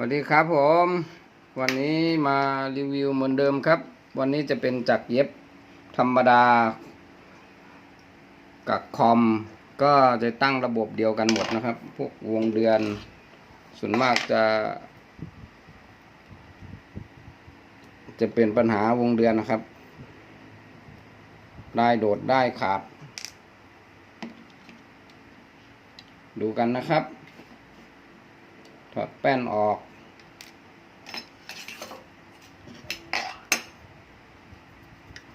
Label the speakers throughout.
Speaker 1: วัสดีครับผม วันนี้มารีวิวเหมือนเดิมครับ วันนี้จะเป็นจักรเย็บธรรมดา กับคอม ก็จะตั้งระบบเดียวกันหมดนะครับ พวกวงเดือน ส่วนมากจะ จะเป็นปัญหาวงเดือนนะครับ ได้โดดได้ขาด ดูกันนะครับถอดแป้นออก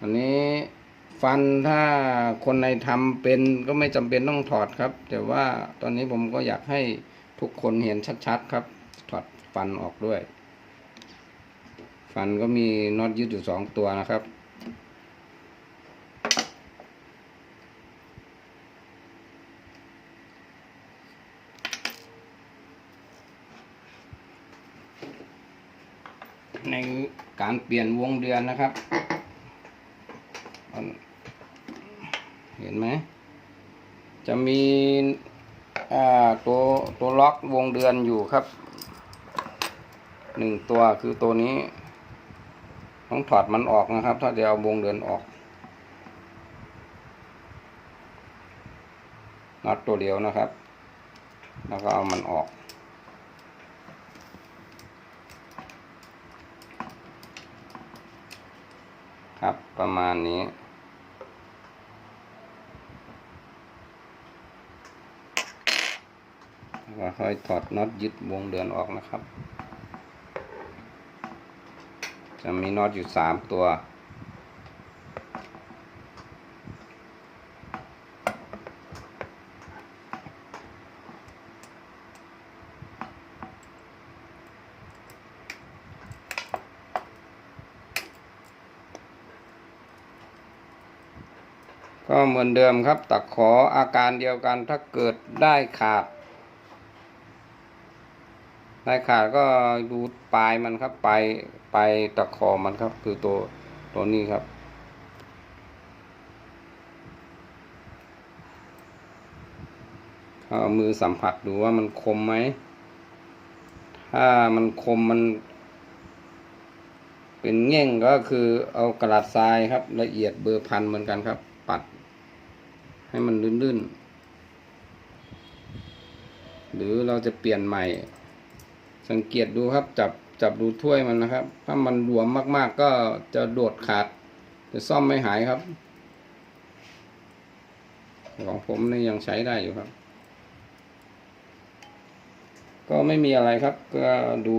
Speaker 1: อันนี้ฟันถ้าคนในทำเป็นก็ไม่จำเป็นต้องถอดครับ แต่ว่าตอนนี้ผมก็อยากให้ทุกคนเห็นชัดๆครับ ถอดฟันออกด้วย ฟันก็มีน็อตยึดอยู่สองตัวนะครับในการเปลี่ยนวงเดือนนะครับ เห็นไหม จะมีตัวตัวล็อกวงเดือนอยู่ครับหนึ่งตัวคือตัวนี้ต้องถอดมันออกนะครับ ถ้าจะเอาวงเดือนออกน็อตตัวเดียวนะครับ แล้วก็เอามันออกครับประมาณนี้ แล้วก็ค่อยถอดน็อตยึดวงเดือนออกนะครับ จะมีน็อตอยู่สามตัว ก็เหมือนเดิมครับตะขออาการเดียวกันถ้าเกิดได้ขาด ได้ขาดก็ดูปลายมันครับปลายปลายตะขอมันครับ คือตัวตัวนี้ครับ เอามือสัมผัสดูว่ามันคมไหม ถ้ามันคมมัน เป็นเง่งก็คือเอากระดาษทรายครับ ละเอียดเบอร์พันเหมือนกันครับ ปัด ให้มันลื่นๆหรือเราจะเปลี่ยนใหม่ สังเกตดูครับจับจับดูถ้วยมันนะครับ ถ้ามันรวมมากๆก็จะโดดขาด จะซ่อมไม่หายครับ ของผมนี่ยังใช้ได้อยู่ครับ ก็ไม่มีอะไรครับ ก็ดู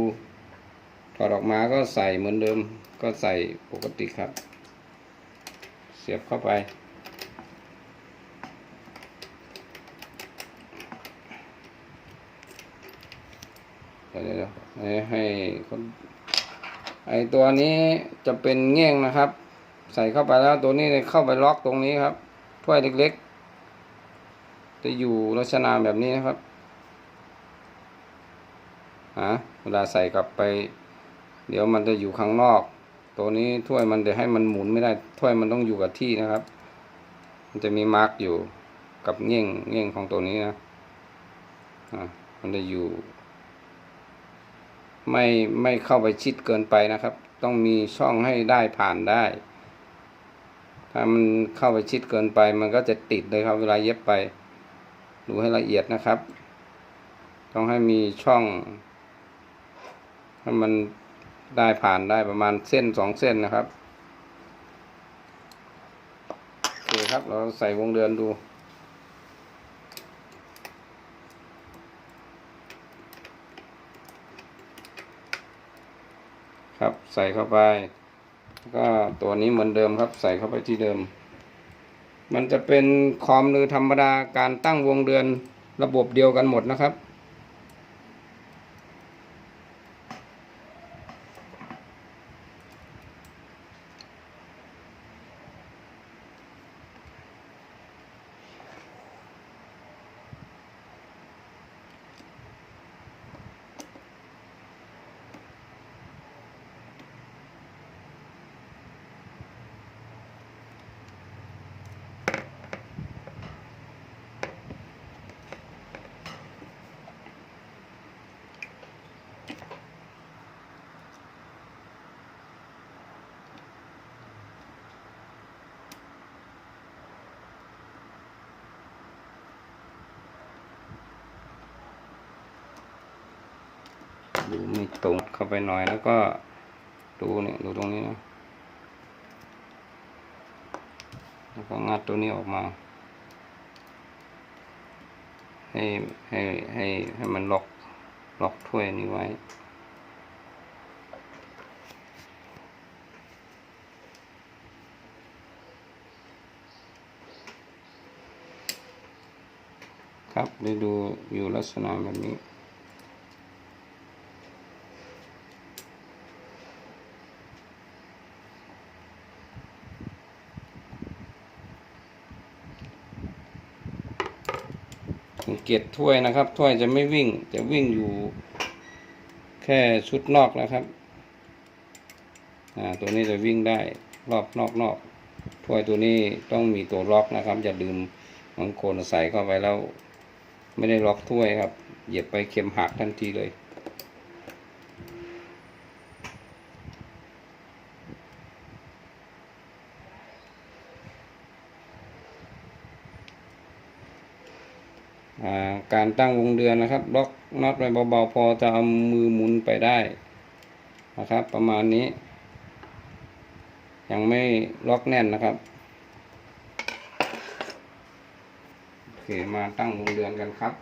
Speaker 1: ถอดออกมาก็ใส่เหมือนเดิม ก็ใส่ปกติครับ เสียบเข้าไป เดี๋ยวให้ให้คนไอตัวนี้จะเป็นเง่งนะครับ ใส่เข้าไปแล้วตัวนี้เข้าไปล็อกตรงนี้ครับถ้วยเล็กๆ จะอยู่ลักษณะแบบนี้นะครับฮะเวลาใส่กลับไป เดี๋ยวมันจะอยู่ข้างนอก ตัวนี้ถ้วยมันจะให้มันหมุนไม่ได้ถ้วยมันต้องอยู่กับที่นะครับ มันจะมีมาร์กอยู่กับเง่งเง่งของตัวนี้นะอ่ามันจะอยู่ ไม่ไม่เข้าไปชิดเกินไปนะครับ ต้องมีช่องให้ได้ผ่านได้ ถ้ามันเข้าไปชิดเกินไป มันก็จะติดเลยครับเวลาเย็บไป ดูให้ละเอียดนะครับ ต้องให้มีช่องให้มันได้ผ่านได้ประมาณเส้นสองเส้นนะครับโอเคครับ เราใส่วงเดือนดู ครับ ใส่เข้าไป ก็ตัวนี้เหมือนเดิมครับ ใส่เข้าไปที่เดิม มันจะเป็นคอมหรือธรรมดาการตั้งวงเดือนระบบเดียวกันหมดนะครับ ม่ตรงเข้าไปหน่อยแล้วก็ดูเนี่ยดูตรงนี้นะแล้วก็งัดตัวนี้ออกมา ให้ให้ให้ให้มันล็อกล็อกถ้วยนี้ไว้ครับได้ดูอยู่ลักษณะแบบนี้ สังเกตถ้วยนะครับ ถ้วยจะไม่วิ่งจะวิ่งอยู่แค่ชุดนอกนะครับอ่าตัวนี้จะวิ่งได้รอบนอกนอกถ้วยตัวนี้ต้องมีตัวล็อกนะครับ อย่าลืมบางคนใส่เข้าไปแล้ว ไม่ได้ล็อกถ้วยครับ เหยียบไปเข็มหักทันทีเลย การตั้งวงเดือนนะครับล็อกน็อตไว้เบาๆพอจะเอามือหมุนไปได้นะครับ ประมาณนี้ ยังไม่ล็อกแน่นนะครับโอเคมาตั้งวงเดือนกันครับ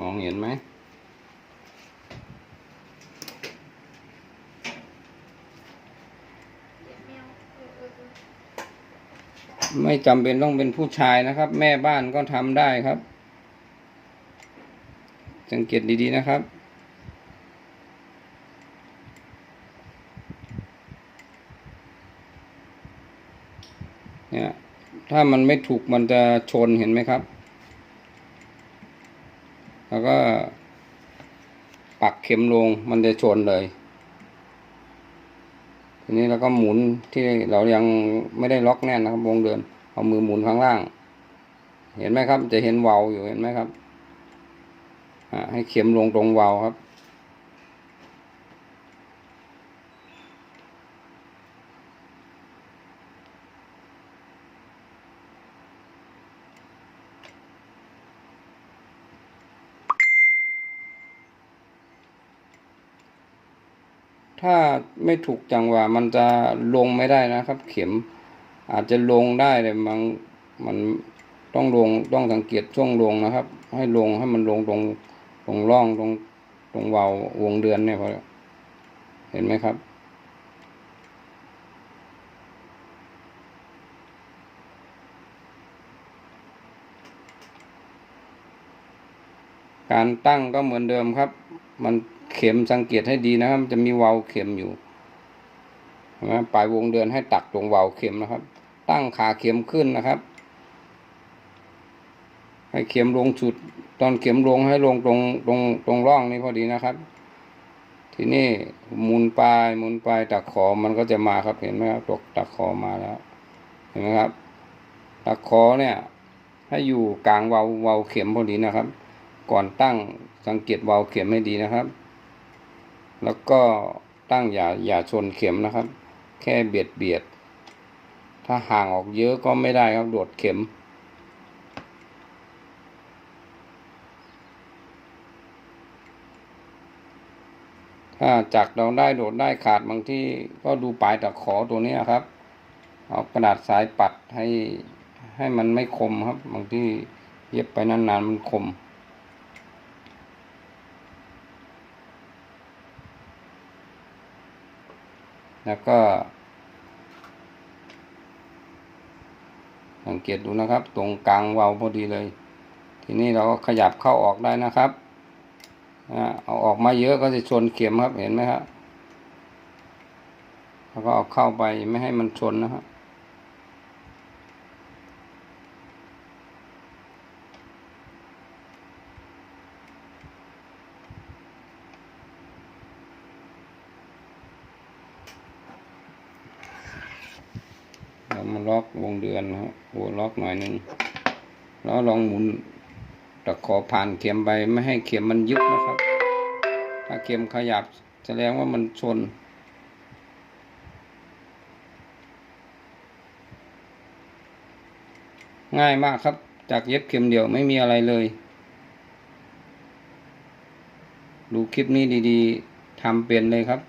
Speaker 1: มองเห็นไหม ไม่จำเป็นต้องเป็นผู้ชายนะครับ แม่บ้านก็ทำได้ครับ สังเกตดีๆนะครับ เนี่ยถ้ามันไม่ถูกมันจะชนเห็นไหมครับ แล้วก็ ปักเข็มลงมันจะชนเลยทีนี้เราก็หมุนที่เรายังไม่ได้ล็อกแน่นนะครับวงเดือน เอามือหมุนข้างล่าง เห็นไหมครับ จะเห็นเวาอยู่เห็นไหมครับให้เข็มลงตรงเวาครับ ถ้าไม่ถูกจังหวะมันจะลงไม่ได้นะครับ เข็ม อาจจะลงได้แต่มันมันต้องลงต้องสังเกตช่วงลงนะครับ ให้ลงให้มันลงตรงตรงร่องตรงตรงเวาวงเดือนเนี่ยพอเห็นไหมครับ การตั้งก็เหมือนเดิมครับ มันเข็มสังเกตให้ดีนะครับ จะมีเวาเข็มอยู่ นไหมปลายวงเดือนให้ตักตรงเวาเข็มนะครับ ตั้งขาเข็มขึ้นนะครับ ให้เข็มลงจุด ตอนเข็มลงให้ลงตรงตรงตรงร่องนี้พอดีนะครับ ทีนี้หมุนปลายหมุนปลายตักขอมันก็จะมาครับเห็นไหมครับตกตักขอมาแล้ว เห็นไหมครับ ตักขอเนี่ย ให้อยู่กลางเวาเวาเข็มพอดีนะครับ ก่อนตั้งสังเกตเวาเข็มให้ดีนะครับ แล้วก็ตั้งอย่าอย่าชนเข็มนะครับ แค่เบียดเบียด ถ้าห่างออกเยอะก็ไม่ได้ครับโดดเข็ม ถ้าจักเราได้โดดได้ขาดบางที่ก็ดูปลายตะขอตัวนี้ครับ เอากระดาษสายปัดให้ให้มันไม่คมครับ บางที่เย็บไปนานๆมันคม แล้วก็ สังเกตดูนะครับ ตรงกลางเวาพอดีเลย ทีนี้เราก็ขยับเข้าออกได้นะครับเอาออกมาเยอะก็จะชนเข็มครับเห็นไหมครับแล้วก็เอาเข้าไปไม่ให้มันชนนะครับ เรามาล็อกวง เดือนนะครับหัวล็อกหน่อยหนึ่งแล้วลองหมุนตะขอผ่านเข็มไปไม่ให้เข็มมันยึดนะครับ ถ้าเข็มขยับแสดงว่ามันชนนง่ายมากครับ จากเย็บเข็มเดียวไม่มีอะไรเลย ดูคลิปนี้ดีๆทำเปลี่ยนเลยครับ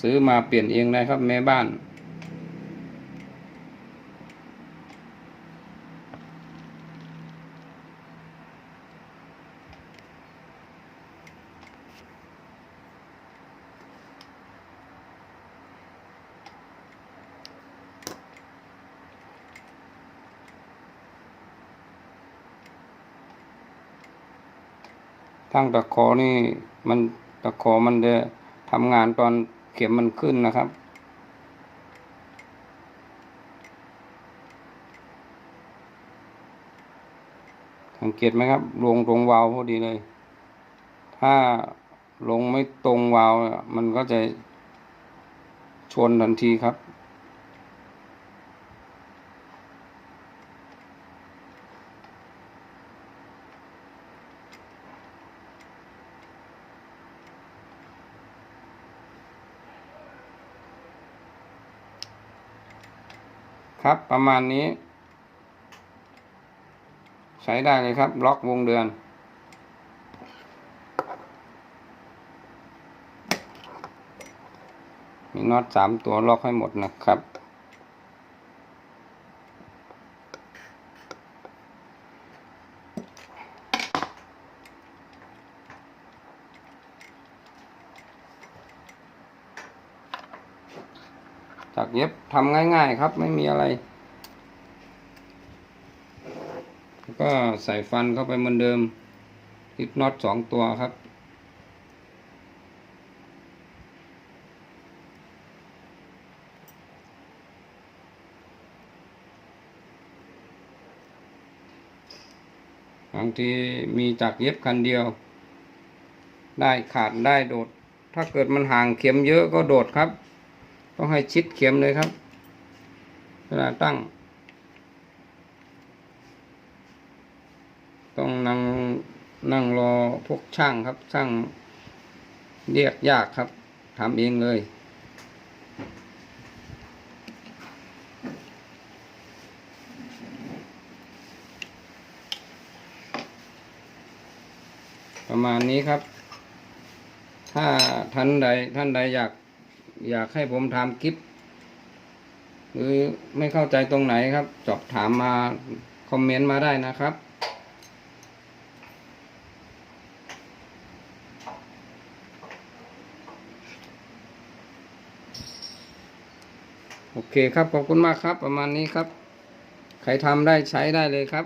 Speaker 1: ซื้อมาเปลี่ยนเองได้ครับแม่บ้าน ทั้งตะขอนี่มันตะขอมันจะทำงานตอนเข็มมันขึ้นนะครับ สังเกตไหมครับลงตรงวาล์วพอดีเลย ถ้าลงไม่ตรงวาล์วมันก็จะชนทันทีครับ ครับประมาณนี้ ใช้ได้เลยครับ ล็อกวงเดือน มีน็อตสามตัวล็อกให้หมดนะครับ ทำง่าย ๆ ครับ ไม่มีอะไร แล้วก็ใส่ฟันเข้าไปเหมือนเดิมติดน็อตสองตัวครับบางทีมีจากเย็บคันเดียว ได้ขาดได้โดด ถ้าเกิดมันห่างเข็มเยอะก็โดดครับ ต้องให้ชิดเข็มเลยครับ เวลาตั้ง ต้องนั่งนั่งรอพวกช่างครับ ช่างเรียกยากครับทำเองเลย ประมาณนี้ครับ ถ้าท่านใดท่านใดอยากอยากให้ผมทำคลิป หรือไม่เข้าใจตรงไหนครับสอบถามมาคอมเมนต์มาได้นะครับโอเคครับขอบคุณมากครับ ประมาณนี้ครับ ใครทำได้ใช้ได้เลยครับ